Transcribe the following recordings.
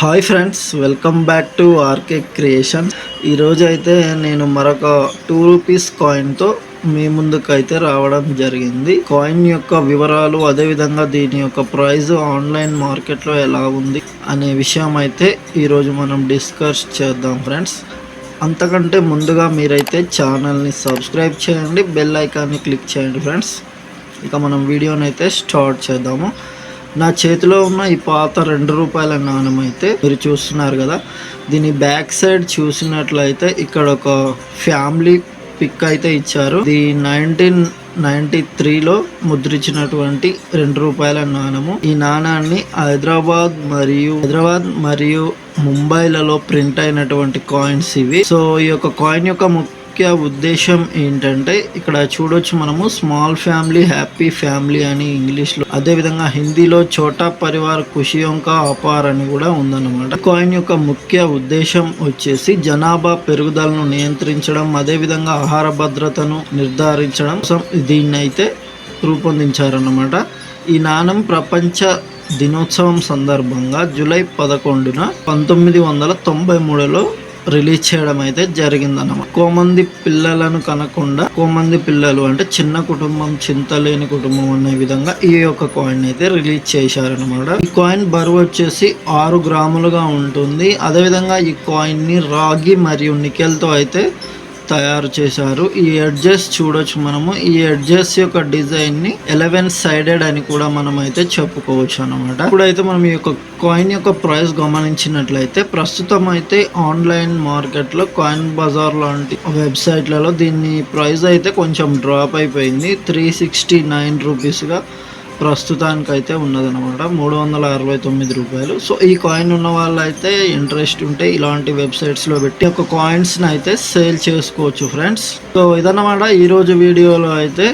Hi friends welcome back to RK creation. ఈరోజు అయితే నేను మరొక టూ రూపీస్ కాయిన్తో మీ ముందుకు అయితే రావడం జరిగింది. కాయిన్ యొక్క వివరాలు అదేవిధంగా దీని యొక్క ప్రైస్ ఆన్లైన్ మార్కెట్లో ఎలా ఉంది అనే విషయం అయితే ఈరోజు మనం డిస్కస్ చేద్దాం ఫ్రెండ్స్. అంతకంటే ముందుగా మీరైతే ఛానల్ని సబ్స్క్రైబ్ చేయండి బెల్ ఐకాన్ని క్లిక్ చేయండి ఫ్రెండ్స్. ఇక మనం వీడియోనైతే అయితే స్టార్ట్ చేద్దాము. నా చేతిలో ఉన్న ఈ పాత రెండు రూపాయల నాణెం అయితే మీరు చూస్తున్నారు కదా. దీని బ్యాక్ సైడ్ చూసినట్లయితే ఇక్కడ ఒక ఫ్యామిలీ పిక్ అయితే ఇచ్చారు. ఇది నైన్టీన్ నైన్టీ త్రీలో ముద్రించినటువంటి రెండు రూపాయల నాణెము. ఈ నాణాన్ని హైదరాబాద్ మరియు హైదరాబాద్ మరియు ముంబైలలో ప్రింట్ అయినటువంటి కాయిన్స్ ఇవి. సో ఈ యొక్క కాయిన్ యొక్క ముఖ్య ఉద్దేశం ఏంటంటే ఇక్కడ చూడొచ్చు మనము స్మాల్ ఫ్యామిలీ హ్యాపీ ఫ్యామిలీ అని ఇంగ్లీష్లో. అదే విధంగా హిందీలో చోటా పరివార్ ఖుషియోంకా అపార్ అని కూడా ఉందన్నమాట. కాయిన్ యొక్క ముఖ్య ఉద్దేశం వచ్చేసి జనాభా పెరుగుదలను నియంత్రించడం అదే విధంగా ఆహార భద్రతను నిర్ధారించడం కోసం దీన్ని అయితే రూపొందించారన్నమాట. ఈ నాణం ప్రపంచ దినోత్సవం సందర్భంగా జూలై పదకొండున పంతొమ్మిది వందల తొంభై మూడులో రిలీజ్ చేయడం అయితే జరిగిందన్నమాట. ఎక్కువ మంది పిల్లలను కనకుండా ఎక్కువ మంది పిల్లలు అంటే చిన్న కుటుంబం చింతలేని కుటుంబం అనే విధంగా ఈ యొక్క కాయిన్ అయితే రిలీజ్ చేశారనమాట ఈ కాయిన్ బరువు వచ్చేసి ఆరు గ్రాములుగా ఉంటుంది. అదేవిధంగా ఈ కాయిన్ని రాగి మరియు నికెల్తో అయితే తయారు చేశారు. ఈ ఎడ్జెస్ చూడొచ్చు మనము. ఈ ఎడ్జెస్ యొక్క డిజైన్ని ఎలెవెన్ సైడెడ్ అని కూడా మనం అయితే చెప్పుకోవచ్చు అనమాట ఇప్పుడైతే మనం ఈ యొక్క కాయిన్ యొక్క ప్రైస్ గమనించినట్లయితే ప్రస్తుతం అయితే ఆన్లైన్ మార్కెట్లో కాయిన్ బజార్ లాంటి వెబ్సైట్లలో దీన్ని ప్రైస్ అయితే కొంచెం డ్రాప్ అయిపోయింది. త్రీ సిక్స్టీ నైన్ రూపీస్గా ప్రస్తుతానికి అయితే ఉన్నదన్నమాట. మూడు వందల అరవై తొమ్మిది రూపాయలు. సో ఈ కాయిన్ ఉన్న వాళ్ళైతే ఇంట్రెస్ట్ ఉంటే ఇలాంటి వెబ్సైట్స్లో పెట్టి ఒక కాయిన్స్ని అయితే సేల్ చేసుకోవచ్చు ఫ్రెండ్స్ సో ఇదన్నమాట ఈరోజు వీడియోలో అయితే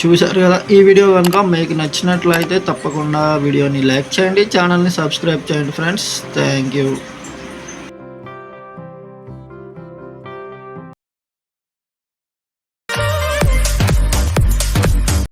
చూశారు కదా. ఈ వీడియో కనుక మీకు నచ్చినట్లయితే తప్పకుండా వీడియోని లైక్ చేయండి ఛానల్ని సబ్స్క్రైబ్ చేయండి ఫ్రెండ్స్ థ్యాంక్ యూ